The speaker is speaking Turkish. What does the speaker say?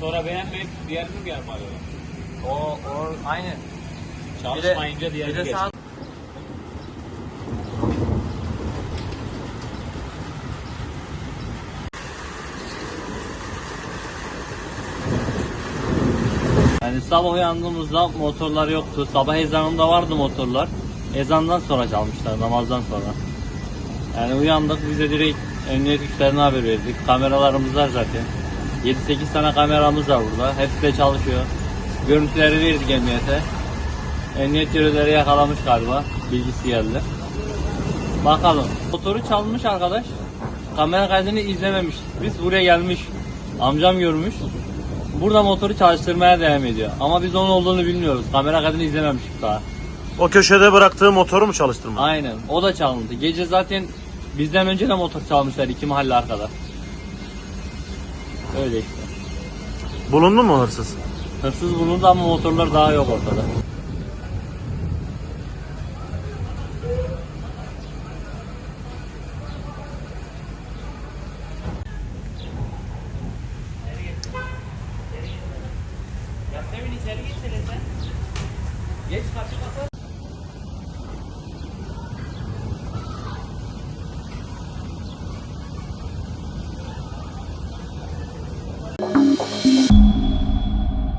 Sonra beğenmeyip diğerini mi alıyorlar? O, o aynı. Çalışmayınca diğerini de geç. sağ Yani sabah uyandığımızda motorlar yoktu. Sabah ezanında vardı motorlar. Ezandan sonra çalmışlar, namazdan sonra. Yani uyandık biz de direkt emniyet güçlerine haber verdik. Kameralarımız var zaten. 7-8 tane kameramız var burada. Hepsi de çalışıyor. Görüntüleri verdik emniyete. Emniyet görevlileri yakalamış galiba. Bilgisi geldi. Bakalım. Motoru çalmış arkadaş. Kamera kaydını izlememiş. Biz buraya gelmiş. Amcam görmüş. Burada motoru çalıştırmaya devam ediyor. Ama biz onun olduğunu bilmiyoruz. Kamera kaydını izlememiştik daha. O köşede bıraktığı motoru mu çalıştırma? Aynen. O da çalındı. Gece zaten bizden önce de motor çalmışlar iki mahalle arkada. Öyle işte. Bulundu mu hırsız? Hırsız bulundu ama motorlar daha yok ortada. Geç karşı kasar.